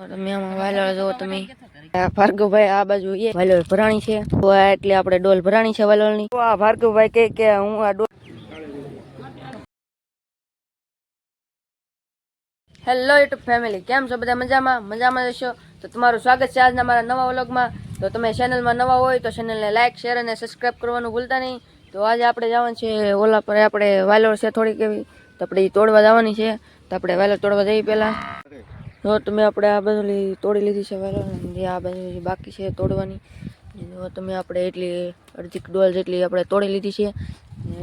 તમે આમાં વાલોળ જો તમે. આ ભાર્ગવભાઈ આ બાજુ એ વાલોળ ભરાણી છે. તો આ એટલે આપણે ડોલ ભરાણી છે વાલોળની. તો આ ભાર્ગવભાઈ કહે કે હું આ ડોલ હેલો યુટ્યુબ ફેમિલી કેમ છો બધા મજામાં? મજામાં જશો તો તમારું સ્વાગત છે આજના મારા નવા વ્લોગમાં. તો તમે ચેનલમાં નવા હોય તો ચેનલને લાઇક શેર અને સબસ્ક્રાઈબ કરવાનું ભૂલતા નહીં. તો આજે આપણે જવાનું છે ઓલા પર આપણે વાલોળ છે થોડીક એવી. તો આપણે એ તોડવા જવાની છે. તો આપણે વાલોળ તોડવા જઈએ પહેલાં. જો તમે આપણે આ બાજુ તોડી લીધી છે વાલોળ જે આ બાજુ બાકી છે તોડવાની તમે આપણે એટલી અડધી ડોલ જેટલી આપણે તોડી લીધી છે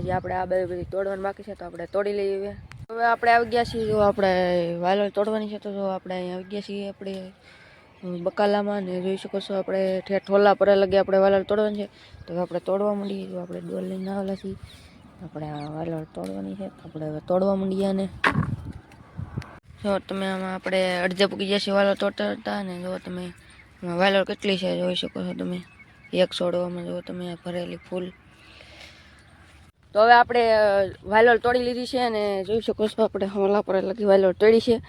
જે આપણે આ બાજુ બધી તોડવાની બાકી છે, તો આપણે તોડી લઈએ હવે. આપણે આવી ગયા છીએ, જો આપણે વાલોળ તોડવાની છે, તો જો આપણે અહીંયા આવી ગયા છીએ આપણે બકાલામાં, ને જોઈ શકો છો આપણે ઠેર ઠોલા પર લગે આપણે વાલોળ તોડવાની છે, તો હવે આપણે તોડવા માંડીએ, જો આપણે ડોલ લઈને આવેલા છીએ આપણે આ વાલોળ તોડવાની છે આપણે તોડવા માંડીએ અને જો તમે આમાં આપણે અડધે પૂકી જશે વાલો તોડતા ને જો તમે આમાં કેટલી છે જોઈ શકો છો તમે? એક છોડવામાં જો તમે ભરેલી ફૂલ. તો હવે આપણે અ, તોડી લીધી છે અને જોઈ શકો છો આપણે હમલા પર લગી વાલોળ તોડી છે.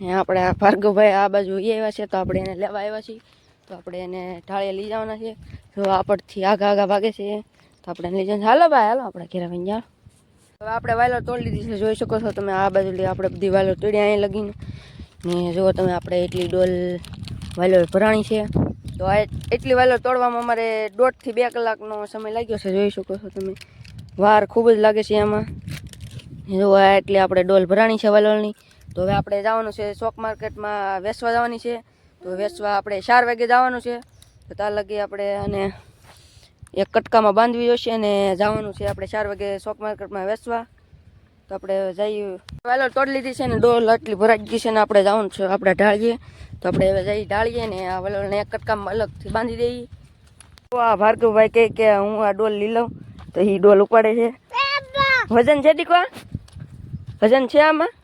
ને આપણે આ ભાર્ગવભાઈ આ બાજુ એ આવ્યા છે તો આપણે એને લેવા આવ્યા છીએ. તો આપણે એને ઢાળે લઈ જવાના છે. જો આપણથી આગા આગા ભાગે છે. તો આપણે લઈ જવાનું હાલો ભાઈ હાલો આપણે ઘેરા જાઓ. હવે આપણે વાયલો તોડી લીધી છે. જોઈ શકો છો તમે આ બાજુ આપણે બધી વાલોળ તોડી અહીં લગીને. ને જુઓ તમે આપણે એટલી ડોલ વાલોળ ભરાણી છે. તો આ એટલી વાયલો તોડવામાં અમારે દોઢથી બે કલાકનો સમય લાગ્યો છે. જોઈ શકો છો તમે. વાર ખૂબ જ લાગે છે એમાં જુઓ આ એટલી આપણે ડોલ ભરાણી છે વાલોળની તો હવે આપણે જવાનું છે શોક માર્કેટમાં વેચવા જવાની છે. તો વેચવા આપણે ચાર વાગે જવાનું છે. તો ત્યાં લગી આપણે અને એક કટકામાં બાંધવી જોઈશે અને જવાનું છે આપણે ચાર વાગે શોક માર્કેટમાં વેચવા. તો આપણે જઈએ વાલોળ તોડી લીધી છે ને ડોલ આટલી ભરાઈ ગઈ છે ને આપણે જવાનું છે આપણે ઢાળીએ. તો આપણે હવે જઈ ઢાળીએ ને આ વાલોને એક કટકામાં અલગથી બાંધી દઈએ તો આ ભાર્ગવભાઈ કહે કે હું આ ડોલ લઈ લઉં. તો એ ડોલ ઉપાડે છે. વજન છે દીકવા? વજન છે આમાં?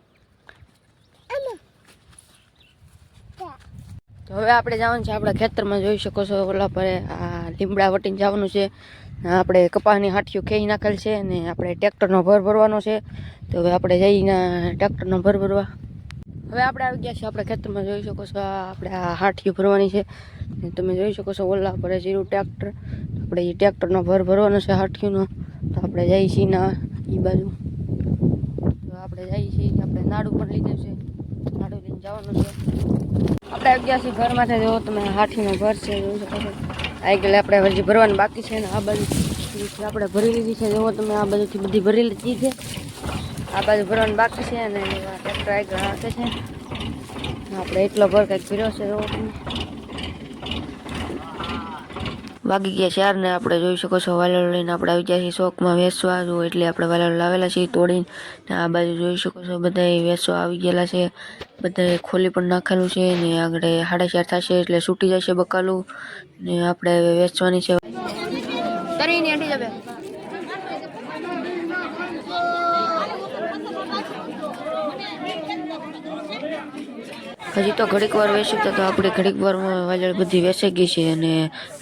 તો હવે આપણે જવાનું છે આપણા ખેતરમાં, જોઈ શકો છો ઓલા પર આ લીમડા વટીને જવાનું છે. આપણે કપાસની હાંઠિયું ખેઈ નાખેલ છે અને આપણે ટ્રેક્ટરનો ભર ભરવાનો છે. તો હવે આપણે જઈને ટ્રેક્ટરનો ભર ભરવા. હવે આપણે આવી ગયા છીએ આપણે ખેતરમાં, જોઈ શકો છો આપણે આ હાંઠિયું ભરવાની છે. તમે જોઈ શકો છો ઓલા પર જીરું ટ્રેક્ટર. આપણે એ ટ્રેક્ટરનો ભર ભરવાનો છે હાંઠિયુંનો તો આપણે જઈએ છીએ ના એ બાજુ. તો આપણે જઈએ છીએ, આપણે નાડું પણ લીધું છે. નાડું લઈને જવાનું છે. આપણે છીએ ઘરમાંથી જો તમે હાથીનો ઘર છે જોઈ ગયેલા આપણે હજી ભરવાનું બાકી છે ને આ બાજુ આપણે ભરી લીધી છે જુઓ તમે આ બાજુથી બધી ભરી લીધી છે. આ બાજુ ભરવાનું બાકી છે અને ટ્રેક્ટર આગળ હાથે છે. આપણે એટલો ભર કંઈક ભર્યો છે જુઓ તમે. વાગી ગયા ચાર ને આપણે જોઈ શકો છો વાલર લઈને આપણે આવી ગયા છીએ શોખમાં વેચવા જો એટલે આપણે વાલર લાવેલા છીએ તોડીને. આ બાજુ જોઈ શકો છો બધા વેચવા આવી ગયેલા છે. બધાએ ખોલી પણ નાખેલું છે ને આગળ સાડા ચાર થશે એટલે છૂટી જશે બકાલું. ને આપણે વેચવાની છે. હજી તો ઘડીક વાર વેસી તો આપણે ઘડીક વારમાં વાલળ બધી વેસાઈ ગઈ છે અને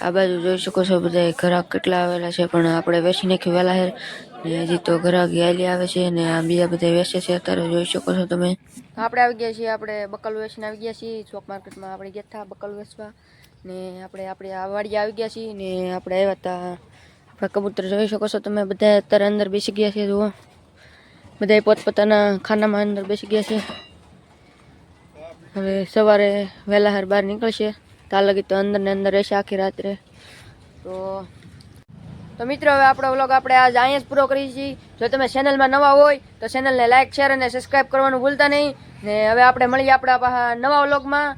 આ બાજુ જોઈ શકો છો બધા ઘરાક કેટલા આવેલા છે, પણ આપણે વેસી નાખ્યું વહેલા હેર ને હજી તો ઘરાક હાલી આવે છે ને આ બીજા બધા વેસે છે, અત્યારે જોઈ શકો છો તમે. આપણે આવી ગયા છીએ, આપણે બકલ વેસીને આવી ગયા છીએ. ચોક માર્કેટમાં આપણે ગયા હતા બકલ વેસવા ને આપણે આપણે આ વાડી આવી ગયા છીએ ને આપણે આવ્યા હતા આપણા કબૂતર જોઈ શકો છો તમે બધા, અત્યારે અંદર બેસી ગયા છે, જુઓ. બધા પોતપોતાના ખાનામાં અંદર બેસી ગયા છે. હવે સવારે વહેલા હાર બહાર નીકળશે. ત્યાં લગી તો અંદર ને અંદર રહેશે આખી રાત્રે. તો તો મિત્રો, હવે આપણો વ્લોગ આપણે આજ અહીંયા જ પૂરો કરીએ છીએ. જો તમે ચેનલમાં નવા હોય, તો ચેનલને લાઇક શેર અને સબસ્ક્રાઇબ કરવાનું ભૂલતા નહીં. ને હવે આપણે મળીએ આપણા નવા વ્લોગમાં